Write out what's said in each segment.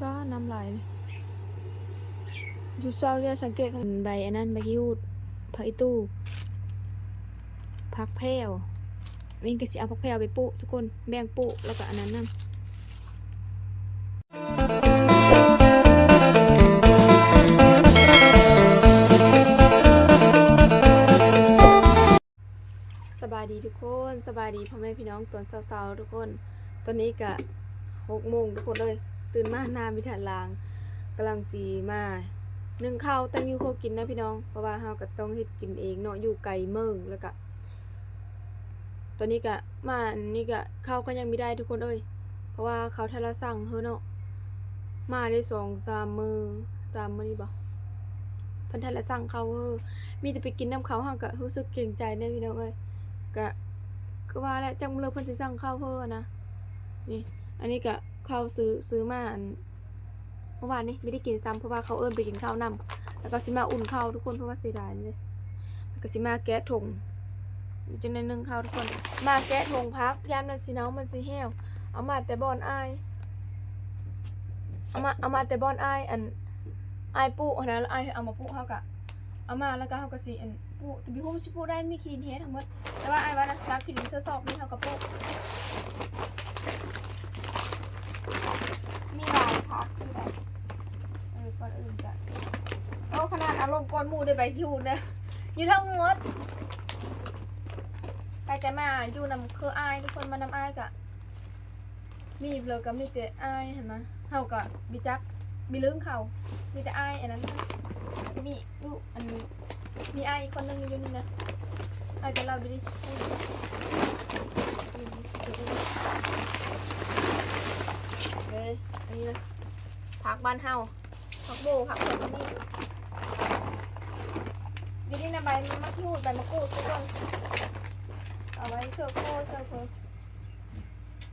ก็น้ำลายจุดเจ้าเนี่ยสังเกตใบอันนั้นใบคิ้วผักอีตู้ผักแพรวนี่ก็สิเอาผักแพรวไปปุทุกคนแบ่งปุแล้วก็อันนั้นนำายดีทุกคนสบายดีพ่อแม่พี่น้องตอนเช้าๆทุกคน ตอนนี้ก็หกโมงทุกคนเลย ตื่นมาหนามิถันลางกำลังสีมานึ่งข้าวตั้งอยู่โคกินนะพี่น้องเพราะว่าเฮาก็ต้องเฮ็ดกินเองเนาะอยู่ไกลเมืองแล้วก็ตอนนี้ก็มาอันนี่ก็ข้าวก็ยังไม่ได้ทุกคนเอ้ยเพราะว่าเขาทะละสั่งเฮาเนาะมาได้สองสามมือสามมือนี่บ่เพิ่นทะละสั่งเขาเฮอมีแต่ไปกินน้ำเขาเฮาก็รู้สึกเกรงใจนะพี่น้องเอ้ย ก็ก็ว่าแล้วจังเลยเพิ่นสิสั่งข้าวเฮอนะ นี่ อันนี้ก็ข้าวซื้อซื้อมาอันเมื่อวานนี้ไม่ได้กินซ้ำเพราะว่าเขาเอิ้นไปกินข้าวนำแล้วก็สิมาอุ่นข้าวทุกคนเพราะว่าเสียดายเลยแล้วก็สิมาแกะถุงจังได้นึ่งข้าวทุกคน มาแกะถุงพักยามนั้นสิหนามันสิแห้วเอามาแต่บอนอายเอามาเอามาแต่บอนอายอันอายปุอันนั้นแล้วอายเอามาปุเฮากะเอามาแล้วก็เฮาก็สิอัน ปุแต่พี่ฮู้สิปุได้มีคลีนเฮดทั้งหมด แต่ว่าไอายว่านะรักคลีนเสื้อซอกนี่เฮาก็ปุมีลายพักที่ไหนเออก่อนอื่นจะเอาขนาดอารมณ์ก้อนหมูได้ใบคิวนะอยู่ทั้งหมดไปแต่มาอยู่นำคืออายทุกคนมานำอายกะมีเลยก็มีแต่อายเห็นไหมเฮากะมีจักมีลืมเขามีแต่อายอันนั้นมีลูกอันนี้ มีอายอีกคนหนึงอยู่นี่นะอายจะเล่าไปดิเฮ้ยอันนี้นะผักบ้านเฮาผักโบผักสดอันนี้อยู่นี่นะใบมะกรูดใบมะกรูดทุกคนเอาไว้เสิร์ฟโคเสิร์ฟเพอ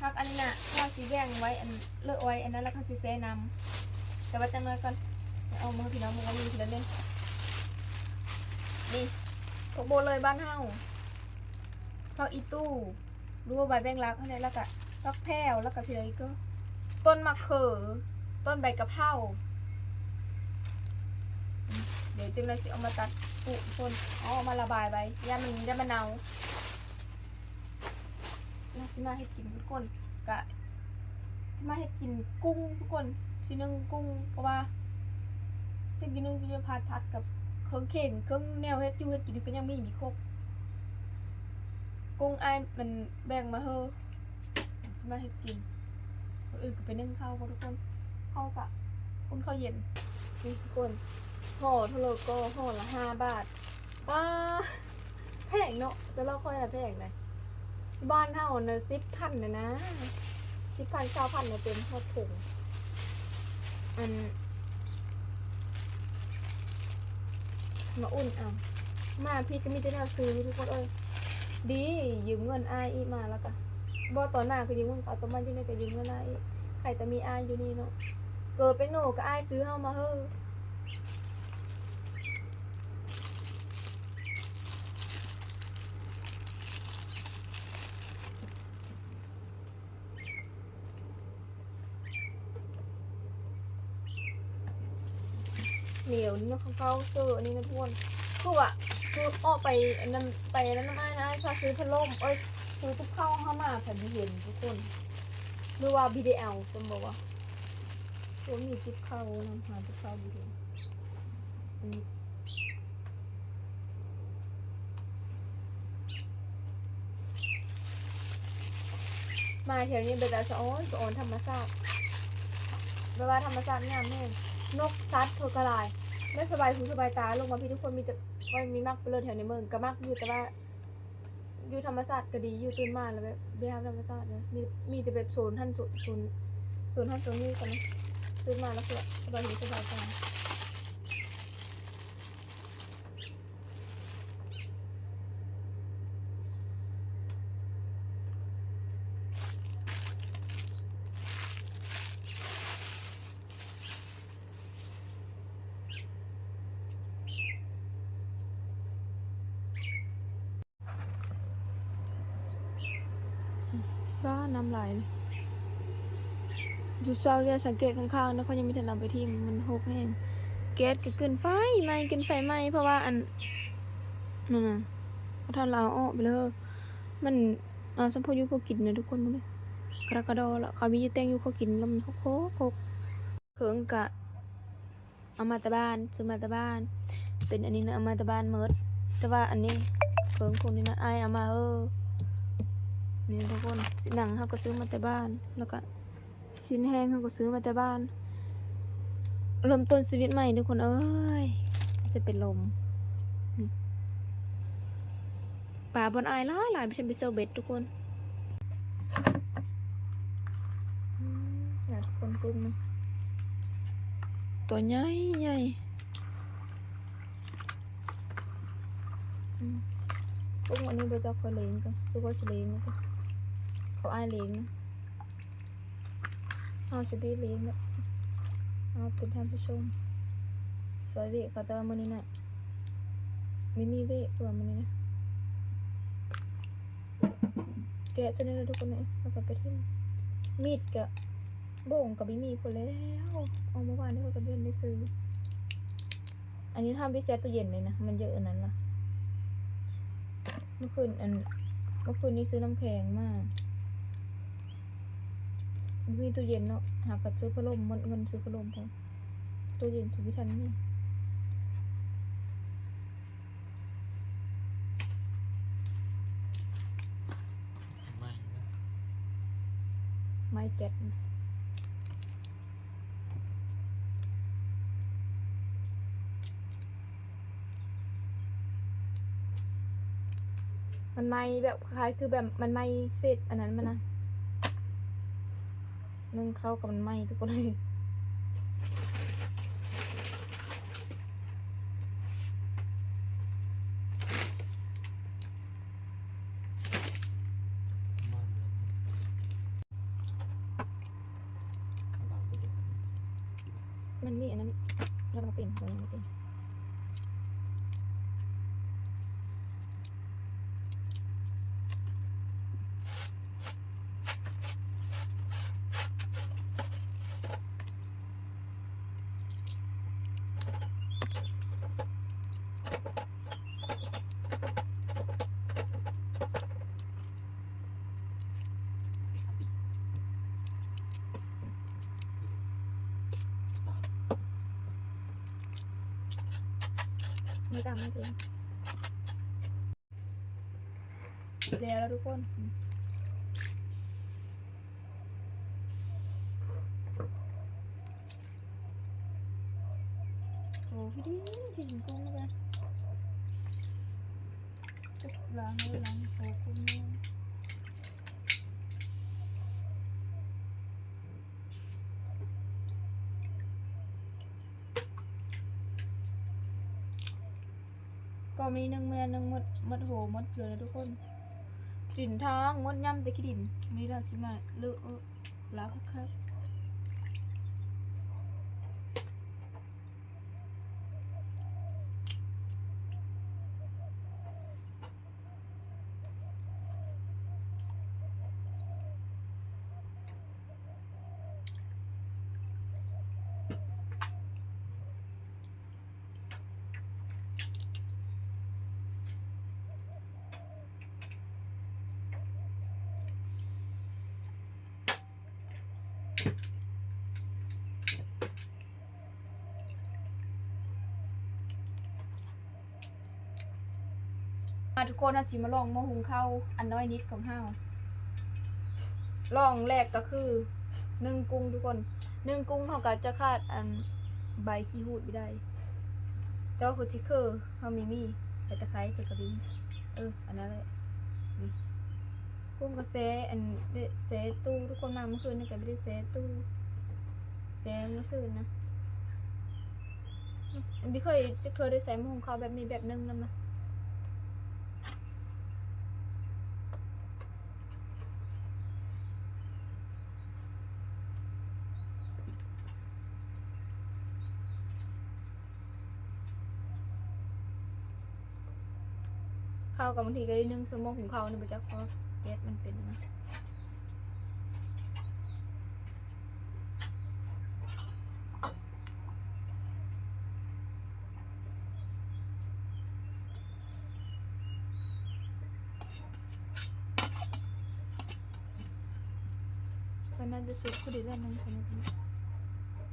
ผักอันนี้น่ะข้าวสีแดงไว้อันเลือกไว้อันนั้นแล้วข้าวสีเซนำแต่ว่าจังเลยก่อนเอามือพี่น้องมือมือทีละเล่น นี่ผักโบเลยบ้านเฮาผักอีตู้รู้ว่าใบแบงรักอะไรแล้วก็ผักแพรวแล้วก็ทีละอีกก็ ต้นมะเขือต้นใบกะเพราเดี๋ยวจึงเลยสิเอามาตัดปลูกต้นอาเอมาระบายใบย่ามันได้มะนาวแล้วสิมาให้กินทุกคนกะสิมาให้กินกุ้งทุกคนสินึ่งกุ้งเพราะว่าที่กินนึงจะพัดพัดกับ เครื่องเข่งเครื่องแนวเฮ็ดอยู่เฮ็ดกินก็ยังไม่มีครบกุ้งไอ้ายมันแบ่งมาเฮอมาให้กินคนอื่นก็ไปนึ่งข้าวกันทุกคนข้าวกะคุณข้าวเย็นนี่ทุกคนห่อทะเลก็ห่อละห้าบาทป้าแพงเนาะจะเล่าค่อยละไรแพงเลยบ้านเท่านะสิบพันนะนะสิบพันเก้าพันเนี่ยเต็มทอดถุงอัน มาอุ่นเอามาพี่ก็มีแต่แนวซื้อทุกคนเอ้ยดียืมเงินอายอีมาแล้วกันบ่ตอนหน้าก็ยืมเงินเขาตอนมันอยู่ในก็ยืมเงินอายใครแต่มีอายอยู่นี่เนาะเกิดเป็นหนูก็อายซื้อเฮามาเฮ้อ เหนียวนี่เนาะเขาเสื้ออันนี้นะทุกคนคือว่าซื้ออ้อไปอันนั้นไปอันนั้นน้ำอ้ายนะอ้ายพาซื้อพัดลมเอ้ยคือทุกเข้าเข้ามาแผ่นเห็นทุกคนหรือว่า BDL สมบอกว่าตัวมีทุกเข้านำหาทุกเข้า BDL อืมมาแถวนี้เป็นแต่สะอ้อนสะอ้อนธรรมชาติแปลว่าธรรมชาติงามแน่นกซัดเธอกระลาย ไม่สบายหูสบายตาลงมาพี่ทุกคนมีแต่ว่ามีมากไปเลยแถวในเมืองก็มากอยู่แต่ว่า อยู่ธรรมศาสตร์ก็ดีอยู่ตื่นมาแล้วแบบเบียธรรมศาสตร์นะมีมีแต่แบบโซนท่านโซนโซนโซนท่านโซนนี้กันนะตื่นมาแล้วก็สบายหูสบายตา เจ้าจะสังเกตข้างๆนะเขายังไม่ทันเอาไปที่มันหกแห้งแก๊สก็ขึ้นไฟไหม้ขึ้นไฟไหม้เพราะว่าอันนั่นน่ะเขาทานเราอาอกไปเลยมันเอาสัมพอยุพอกินนะทุกคนมั้งกระกระดอละเขามียูแตงยู่เขากินแล้วมันโคกโคกโคเขิงกะเอามาต่บ้านซื้อมาต่บ้าน เป็นอันนี้นะเอามาต่บ้านเมิร์ดแต่ว่าอันนี้เขิงคนนี้นะไอเอามาเออนี่ทุกคนสิหนังเขาก็ซื้อมาต่บ้านแล้วก็ ชิ้นแห้งเขาก็ซื้อมาแต่บ้าน เริ่มต้นชีวิตใหม่ทุกคนเอ้ย จะเป็นลมนี่ป่าบนอายหลายหลายไปทำไปเซลเบ็ดทุกคนอืมอยากทุกคนกุ้งนะตัวใหญ่ใหญ่อืมกุ้งอันนี้ไปเจ้าคอยเลี้ยงกันจุกคอยเลี้ยงกันเขาอายเลี้ยงนะ เอาชิบีเลี้ยงนะเอาเป็นท่านผู้ชมสวยเวกเขาแต่ว่ามือนี้น่ะไม่มีเวกกว่ามือนี้นะแกะซะนี่เลยทุกคนเลยเอากลับไปที่มีดกะโบ่งกับบิมีพอแล้วเอาเมื่อวานที่เขากระเดินได้ซื้อ อันนี้ทำพิเศษตู้เย็นเลยนะ มันเยอะอันนั้นล่ะ เมื่อคืนอัน เมื่อคืนนี้ซื้อน้ำแข็งมาก มีตู้เย็นเนาะหากระซื้อพัดลมหมดเงินซื้อพัดลมพอตู้เย็นซื้อพิทันนี่ไม่นะไม้แก๊สมันไม้แบบคล้ายคือแบบมันไม้เสร็จอันนั้นมันนะ นึ่งเข้ากับมันไหมทุกคนเลย มันเลยข้างหลังจะเป็นอันนี้ มันมีอันนั้นเรามาเป็นเรามาเป็น จำไม่ถึงแล้วแล้วทุกคนโอ้พี่ดิพี่ดินกุ้งเลยล้างเลยล้างโอ้กุ้งเลย ก็มีหนึ่งเมือหนึ่งมดมดโหมดเลยนะทุกคนดินทองมดย่ำแต่ขี้ดินนี่เราจะมาเลือกแล้วครับ มาทุกคนเอาสิมาลองหมะหุงข้าวอันน้อยนิดของห้าวลองแรกก็คือนึ่งกุ้งทุกคนนึ่งกุ้งเขาก็จะคาดอันใบขี้หูดไม่ได้แต่ว่าคือชิคเกอร์เขามีมีแต่ตะไคร้แต่กระดิ่งเอออันนั้นแหละ กุ้งก็เซอันเดเซตู้ทุกคนมาเมื่อคืนนี่ก็ไม่ได้เซตู้เซเมื่อคืนนะไม่เคยจะเคยได้ใส่มะหุงข้าแบบมีแบบนึ่งนั่นนะข้าวกับบางทีก็ได้นึ่งสมองของเขาเนี่ยไปจากเพรา ก๊สมันเป็นมันน่าจะสุดพอดีแล้วนึงสำหรับนี้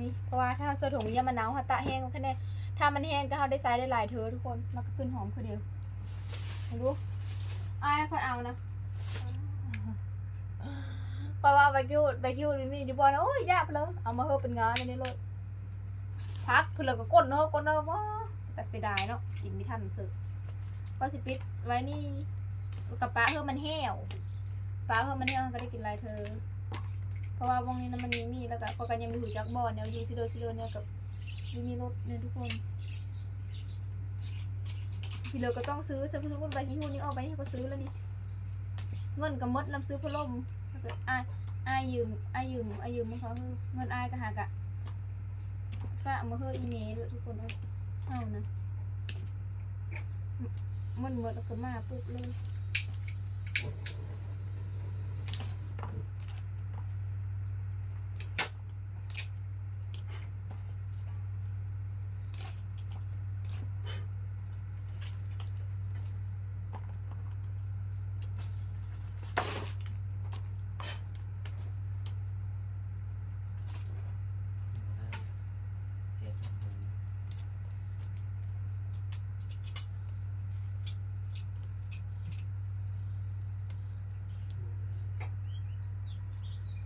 นี่เพราะว่าถ้าเราเสถุงเยามะนาวหัตตะแห้งแค่นี้ถ้ามันแห้งก็เอาได้ไซส์ได้หลายเธอทุกคน มันก็ขึ้นหอมคือเดียวรู้ไอ้ค่อยเอานะ เพราะว่าใบคิวใบคิวนี่มีอยู่บ่นะโอ้ยยากไปเลยเอามาเฮอเป็นงานอันนี้เลยพักคือเราก็ก้นเนาะก้นเนาะว้าแต่เสียดายเนาะกินไม่ทันสึกก็สิปิดไว้นี่กับปลาเฮอมันแห้วปลาเฮอมันแห้วก็ได้กินหลายเธอ เพราะว่าวงนี้นะมันมีมีแล้วก็พอกันยังมีหูจักบอลเนี่ยยูซิโดซิโดเนี่ยกับมีมีรถเนี่ยทุกคนทีเลือก็ต้องซื้อซื้อพุ่นใบยี่ห้อนี้ออกไปนี่ก็ซื้อแล้วนี่ เงินกับมดนำซื้อพัดลมแล้วก็อ้ายอ้ายยืมอ้ายยืมอ้ายยืมมันเขาคือเงินอ้ายก็หากะฝากมาเฮ้ออีเมลทุกคนเลยเอานะมันหมดแล้วก็มาปุ๊บเลย เห็ด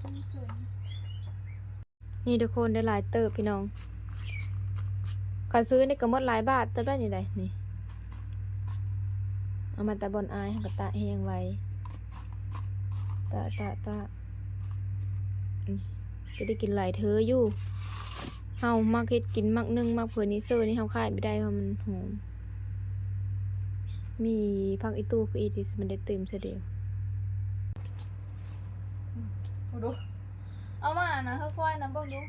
หมู นี่ทุกคนได้หลายเติบพี่น้องการซื้อนี่ก็หมดหลายบาทเติบได้นี่ไดนี่ เอามาตะบนอายให้กับตาแหงไว้ตาตาตาอืมก็ได้กินหลายเธออยู่ เฮามักเฮ็ดกินมักนึ่งมักเผื่อนี้เซอร์นี่เฮาขายไม่ได้เพราะมันหอม มีผักอีตู้คืออีที่มันได้เติมเสียเดียว ดู เอามานะค่อยๆนะเบิ่งดู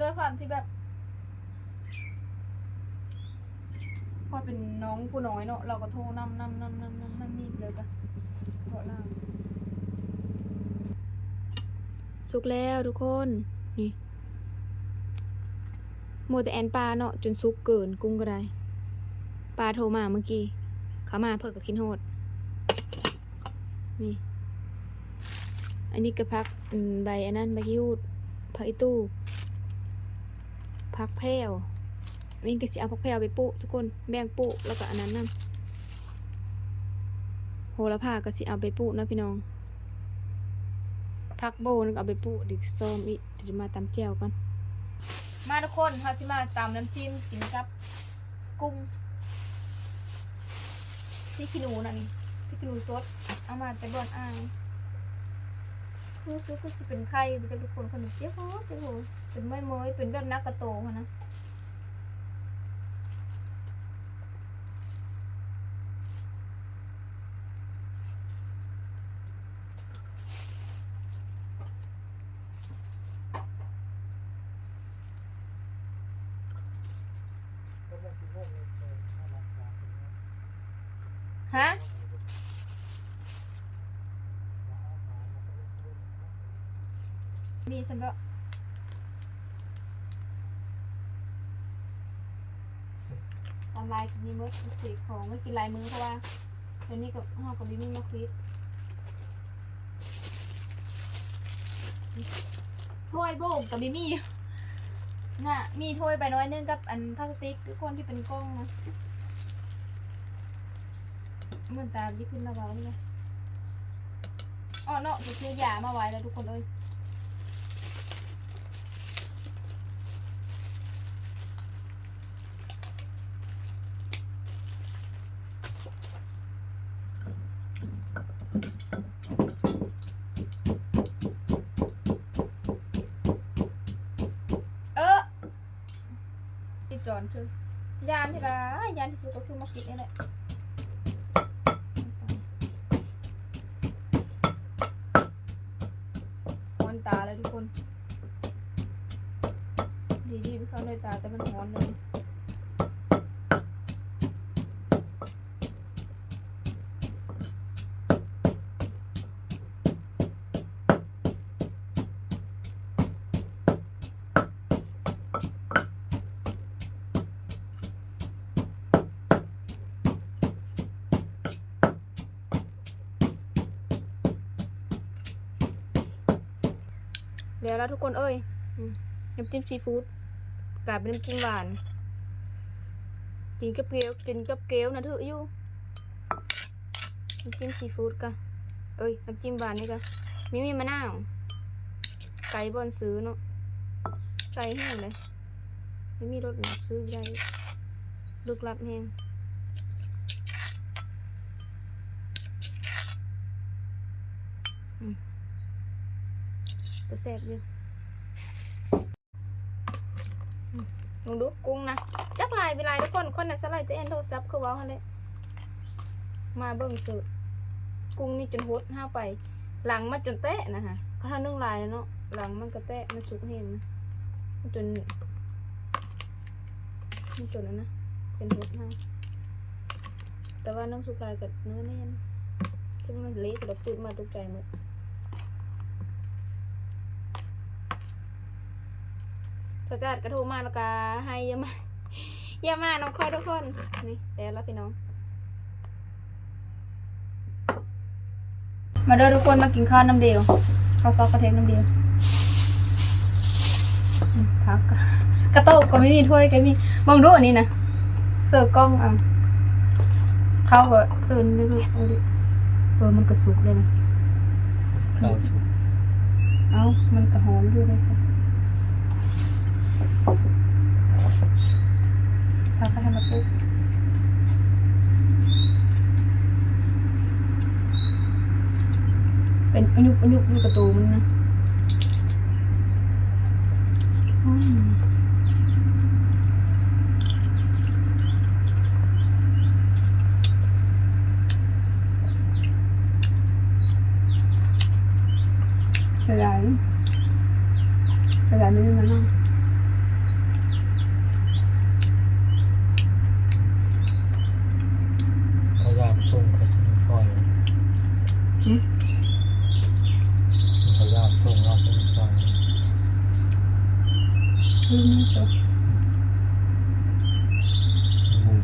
ด้วยความที่แบบพอเป็นน้องผู้น้อยเนาะเราก็โทรนำนำนำนำนำนำมีดเลยกะโทรล่าสุกแล้วทุกคน นี่โมแต่แอนปลาเนาะจนสุกเกินกุ้งก็ได้ปลาโทรมาเมื่อกี้ เขามาเพื่อกับคินโหดนี่ อันนี้ก็พักใบอันนั้นใบคิวดผักอีตู้พักแพรวนี่ก็สิเอาพักแพรวไปปุทุกคนแบ่งปุแล้วก็อันนั้นนํโหระพาก็สิเอาไปปุนะพี่น้องพักโบนึงเอาไปปุดิส้มอีกเดี๋ยวมาตำแจ่วก่อนมาทุกคนเฮาสิมาตำน้ำจิ้มกินกับกุ้งพี่ขี้หนูน่ะนี่พี่ขี้หนูสดเอามาแต่บ่อนอาย รู้สึกว่าจะเป็นไข่มันจะทุกคนคนหนึ่งเจ๊ฮอเจ๊โหเป็นไม่เมยเป็นแบบนักกระโตนะฮะ มีสำหรับออนไลน์นี่มืดสีของไม่กินลายมือเพราะว่าเดี๋ยวนี้กับห้องกับบิมี่มาคิดถ้วยโบกกับบิมี่น่ะมีถ้วยใบน้อยนึงกับอันพลาสติกทุกคนที่เป็นกล้องนะเหมือนตามที่ขึ้นระเบาเลยอ๋อเนาะจะซื้อยามาไว้แล้วทุกคนเอ้ยามชื่อยานที่ละยานที่สุดก็คือมากินนี่แหละ เดี๋ยวแล้วทุกคนเอ้ยน้ำจิ้มซีฟู้ดกลายเป็นน้ำจิ้มหวาน กินกับเกลียวกินกับเกลียวนะถืออยู่น้ำจิ้มซีฟู้ดกะเอ้ยน้ำจิ้มหวานนี่กะมีมีมะนาวไก่บอนซื้อเนาะไก่แห้งเลยไม่มีรสหนักซื้อไม่ลึกลับแห้ง แต่แซ่บอยู่ลองดูกุ้งนะ จักลายไปลายทุกคน คนน่ะสไลด์ตัวเองโทรศัพท์คือว้าหั่นแหละมาเบิ่งซื้อกุ้งนี่จนหดห้าไป หลังมาจนแตะนะฮะเขาทานึ่งลายแล้วเนาะ หลังมันก็แตะมันสุกแห้งนะมันจนมันจนแล้วนะ เป็นหดห้าแต่ว่านึ่งสุกลายกับเนื้อแน่นที่มันเละสำหรับปืดมาตกใจหมด สจัดกระโทรมาแล้วก็ให้เยอะมากเยี่ยมมากน้องคอยทุกคนนี่แต่แล้วพี่น้อง มาเด้อทุกคนมากินข้าวน้ำเดียวข้าวซอกกระเทียมน้ำเดียวอืมพักก่อนกระโตกก็ไม่มีถ้วยก็ไม่มีมองดูอันนี้นะเสิร์ฟกล้องอะข้าวก็เสิร์ฟนี่ดูเอาดิเออมันกระสุกเลยนะเข้าสู่เอ้ามันกระหอมด้วยเลยค่ะ พักก็ทำมาปุ๊บเป็นอยุกอยุกอยู่กับตัวมันนะขยายขยายไม่ได้มานั่ง เขายามส่งเขาส่งฟอย อืม เขายามส่งเราส่งฟอย ลูกนี่ตัว อืม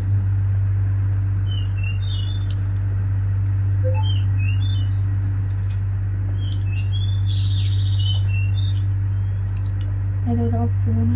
ให้เราเราซื้อม